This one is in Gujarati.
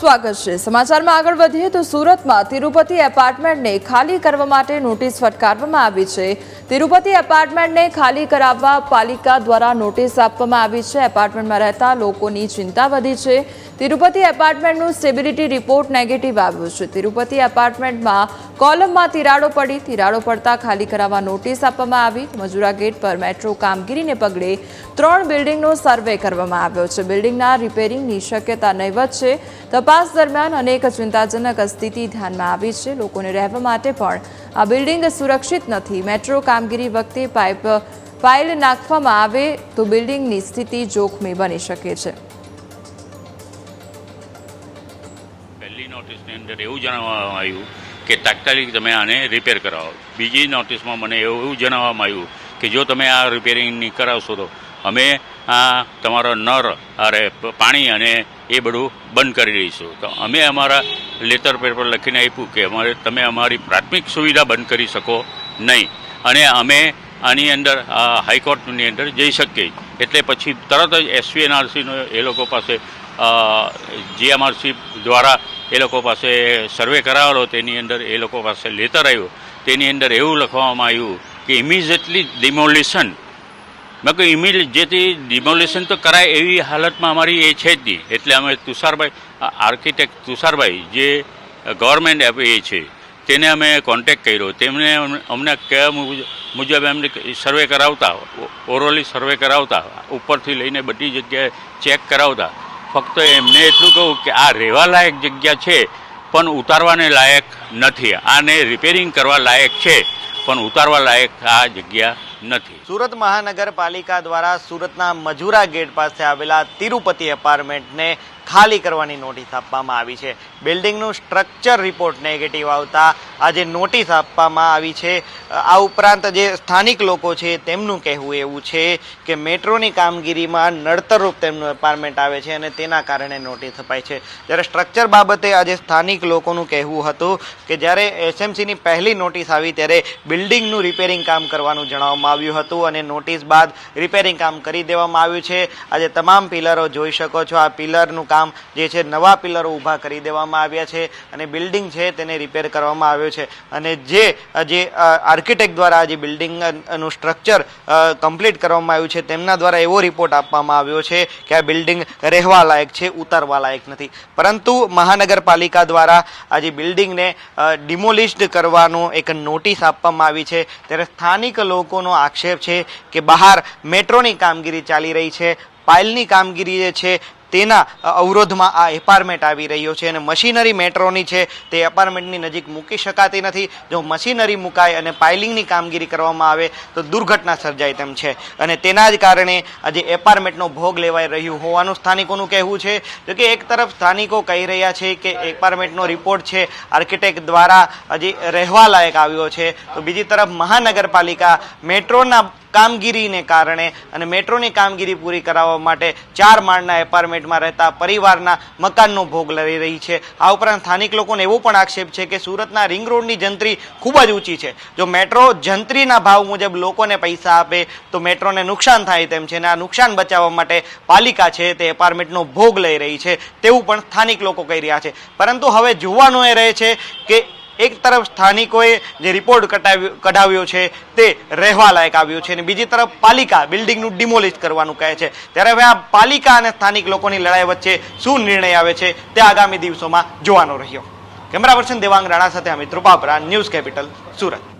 સ્વાગત છે. સમાચારમાં આગળ વધીએ તો સુરતમાં તિરુપતિ એપાર્ટમેન્ટને ખાલી કરવા માટે નોટિસ ફટકારવામાં આવી છે. તિરુપતિ એપાર્ટમેન્ટને ખાલી કરાવવા પાલિકા દ્વારા નોટિસ આપવામાં આવી છે. એપાર્ટમેન્ટમાં રહેતા લોકોની ચિંતા વધી છે. તિરુપતિ એપાર્ટમેન્ટનું સ્ટેબિલિટી રિપોર્ટ નેગેટિવ આવ્યો છે. તિરુપતિ એપાર્ટમેન્ટમાં કોલમમાં તિરાડો પડી, તિરાડો પડતા ખાલી કરાવવા નોટિસ આપવામાં આવી. મજુરા ગેટ પર મેટ્રો કામગીરીને પગલે ત્રણ બિલ્ડિંગનો સર્વે કરવામાં આવ્યો છે. બિલ્ડિંગના રિપેરિંગની શક્યતા નહીવત છે. તપાસ દરમિયાન અનેક ચિંતાજનક સ્થિતિ ધ્યાનમાં આવી છે. લોકોને રહેવા માટે પણ આ બિલ્ડિંગ સુરક્ષિત નથી. મેટ્રો કામગીરી વખતે પાઇપ, પાઇલ નાખવામાં આવે તો બિલ્ડિંગની સ્થિતિ જોખમી બની શકે છે. નોટિસની અંદર એવું જણાવવામાં આવ્યું કે તાત્કાલિક તમે આને રિપેર કરાવો. બીજી નોટિસમાં મને એવું જણાવવામાં આવ્યું કે જો તમે આ રિપેરિંગની કરાવશો તો અમે આ તમારો નર, અરે પાણી અને એ બધું બંધ કરી દઈશું. તો અમે અમારા લેટર પેપર લખીને આપ્યું કે અમારે, તમે અમારી પ્રાથમિક સુવિધા બંધ કરી શકો નહીં. અને અમે આની અંદર હાઈકોર્ટની અંદર જઈ શકીએ. એટલે પછી તરત જ એસવીએનઆરસીનો એ લોકો પાસે જીએમઆરસી દ્વારા એ લોકો પાસે સર્વે કરાવેલો, તેની અંદર એ લોકો પાસે લેટર આવ્યું. તેની અંદર એવું લખવામાં આવ્યું કે ઇમિડિયેટલી ડિમોલિશન મેં કહ્યું ઇમિડિયેટ જેથી ડિમોલિશન તો કરાય એવી હાલતમાં અમારી એ છે જ નહીં. એટલે અમે તુષારભાઈ આર્કિટેક્ટ તુષારભાઈ, જે ગવર્મેન્ટ એ છે, તેને અમે કોન્ટેક્ટ કર્યો. તેમને અમને- કયા મુજબ એમને સર્વે કરાવતા ઓરલી સર્વે કરાવતા, ઉપરથી લઈને બધી જગ્યાએ ચેક કરાવતા. ફક્ત એમને એટલું કહું કે આ રહેવા લાયક જગ્યા છે, પણ ઉતારવાને લાયક નથી. આને રિપેરિંગ કરવા લાયક છે, પણ ઉતારવા લાયક આ જગ્યા નથી. સુરત મહાનગરપાલિકા દ્વારા સુરતના મજુરા ગેટ પાસે આવેલા તિરુપતિ એપાર્ટમેન્ટને ખાલી કરવાની નોટિસ આપવામાં આવી છે. બિલ્ડિંગનું સ્ટ્રક્ચર રિપોર્ટ નેગેટિવ આવતા આજે નોટિસ આપવામાં આવી છે. આ ઉપરાંત જે સ્થાનિક લોકો છે તેમનું કહેવું એવું છે કે મેટ્રોની કામગીરીમાં નડતરરૂપ તેમનું એપાર્ટમેન્ટ આવે છે અને તેના કારણે નોટિસ અપાઈ છે. જ્યારે સ્ટ્રક્ચર બાબતે આજે સ્થાનિક લોકોનું કહેવું હતું કે જ્યારે એસએમસીની પહેલી નોટિસ આવી ત્યારે બિલ્ડિંગનું રિપેરિંગ કામ કરવાનું જણાવવામાં આવ્યું હતું અને નોટિસ બાદ રિપેરિંગ કામ કરી દેવામાં આવ્યું છે. આજે તમામ પિલરો જોઈ શકો છો. આ પિલરનું કામ જે છે નવા પિલરો ઊભા કરી દેવામાં આવ્યા છે અને બિલ્ડિંગ છે તેને રિપેર કરવામાં આવ્યો છે. અને જે જે આર્કિટેક્ટ દ્વારા જે બિલ્ડિંગનું સ્ટ્રક્ચર કમ્પ્લીટ કરવામાં આવ્યું છે, તેમના દ્વારા એવો રિપોર્ટ આપવામાં આવ્યો છે કે આ બિલ્ડિંગ રહેવા લાયક છે ઉતારવા લાયક નથી. પરંતુ મહાનગરપાલિકા દ્વારા આ જે બિલ્ડિંગને ડિમોલિસ્ડ કરવાનો એક નોટિસ આપવામાં આવી છે. ત્યારે સ્થાનિક લોકોનો આક્ષેપ છે કે બહાર મેટ્રોની કામગીરી ચાલી રહી છે પાઇલની કામગીરી જે છે તેના અવરોધમાં આ એપાર્ટમેન્ટ આવી રહ્યો છે અને મશીનરી મેટ્રોની છે, તે એપાર્ટમેન્ટની નજીક મૂકી શકાતી નથી. જો મશીનરી મુકાય અને પાઇલિંગની કામગીરી કરવામાં આવે, તો દુર્ઘટના સર્જાય તેમ છે. અને તેના જ કારણે આજે એપાર્ટમેન્ટનો ભોગ લેવાઈ રહ્યું હોવાનું સ્થાનિકોનું કહેવું છે. જો કે એક તરફ સ્થાનિકો કહી રહ્યા છે કે એપાર્ટમેન્ટનો રિપોર્ટ છે આર્કિટેક્ટ દ્વારા હજી રહેવા લાયક આવ્યો છે. તો બીજી તરફ મહાનગરપાલિકા મેટ્રોના કામગીરીને કારણે અને મેટ્રોની કામગીરી પૂરી કરાવવા માટે ચાર માળના એપાર્ટમેન્ટમાં રહેતા પરિવારના મકાનનો ભોગ લઈ રહી છે. આ ઉપરાંત સ્થાનિક લોકોને એવો પણ આક્ષેપ છે કે સુરતના રિંગ રોડની જંત્રી ખૂબ જ ઊંચી છે. જો મેટ્રો જંત્રીના ભાવ મુજબ લોકોને પૈસા આપે તો મેટ્રોને નુકસાન થાય તેમ છે અને આ નુકસાન બચાવવા માટે પાલિકા છે તે એપાર્ટમેન્ટનો ભોગ લઈ રહી છે તેવું પણ સ્થાનિક લોકો કહી રહ્યા છે. પરંતુ હવે જોવાનું એ રહે છે કે એક તરફ સ્થાનિકોએ જે રિપોર્ટ કટાવ્યો કઢાવ્યો છે, તે રહેવા લાયક આવ્યો છે અને બીજી તરફ પાલિકા બિલ્ડિંગનું ડિમોલિશ કરવાનું કહે છે. ત્યારે હવે આ પાલિકા અને સ્થાનિક લોકોની લડાઈ વચ્ચે શું નિર્ણય આવે છે, તે આગામી દિવસોમાં જોવાનો રહ્યો. કેમેરા પર્સન દેવાંગ રાણા સાથે અમિત રૂપાપરા, ન્યૂઝ કેપિટલ, સુરત.